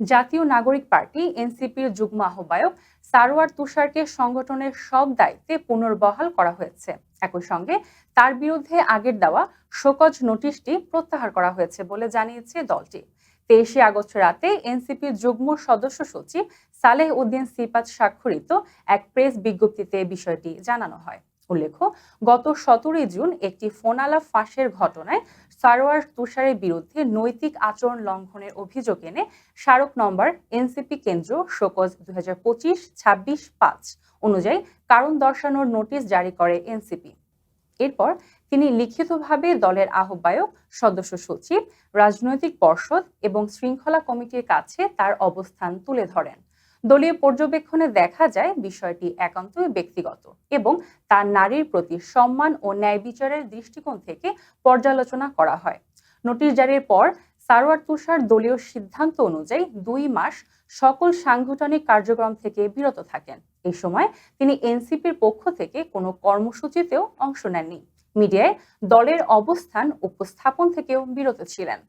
জাতীয় নাগরিক পার্টি, এনসিপির যুগ্ম আহ্বায়ক সারোয়ার তুষারকে সংগঠনের সব দায়িত্বে পুনর্বহাল করা হয়েছে। একই সঙ্গে তার বিরুদ্ধে আগের দেওয়া শোকজ নোটিশটি প্রত্যাহার করা হয়েছে বলে জানিয়েছে দলটি। তেইশে আগস্ট রাতে এনসিপির যুগ্ম সদস্য সচিব সালেহ উদ্দিন সিপাত স্বাক্ষরিত এক প্রেস বিজ্ঞপ্তিতে বিষয়টি জানানো হয়। উল্লেখ্য গত সতেরোই জুন একটি ফোনালা ফাঁসের ঘটনায় সারোয়ার তুষারের বিরুদ্ধে নৈতিক আচরণ লঙ্ঘনের অভিযোগ এনে স্মারক নম্বর এনসিপি কেন্দ্র শোকজ দুই হাজার পঁচিশ, ছাব্বিশ, পাঁচ অনুযায়ী কারণ দর্শানোর নোটিশ জারি করে এনসিপি। এরপর তিনি লিখিতভাবে দলের আহ্বায়ক, সদস্য সচিব, রাজনৈতিক পর্ষদ এবং শৃঙ্খলা কমিটির কাছে তার অবস্থান তুলে ধরেন। দলীয় পর্যবেক্ষণে দেখা যায় বিষয়টি একান্তই ব্যক্তিগত এবং তার নারীর প্রতি সম্মান ও ন্যায় বিচারের দৃষ্টিকোণ থেকে পর্যালোচনা করা হয়। নোটিশ জারির পর সারোয়ার তুষার দলীয় সিদ্ধান্ত অনুযায়ী দুই মাস সকল সাংগঠনিক কার্যক্রম থেকে বিরত থাকেন। এই সময় তিনি এনসিপির পক্ষ থেকে কোনো কর্মসূচিতেও অংশ নেননি। মিডিয়ায় দলের অবস্থান, উপস্থাপন থেকেও বিরত ছিলেন।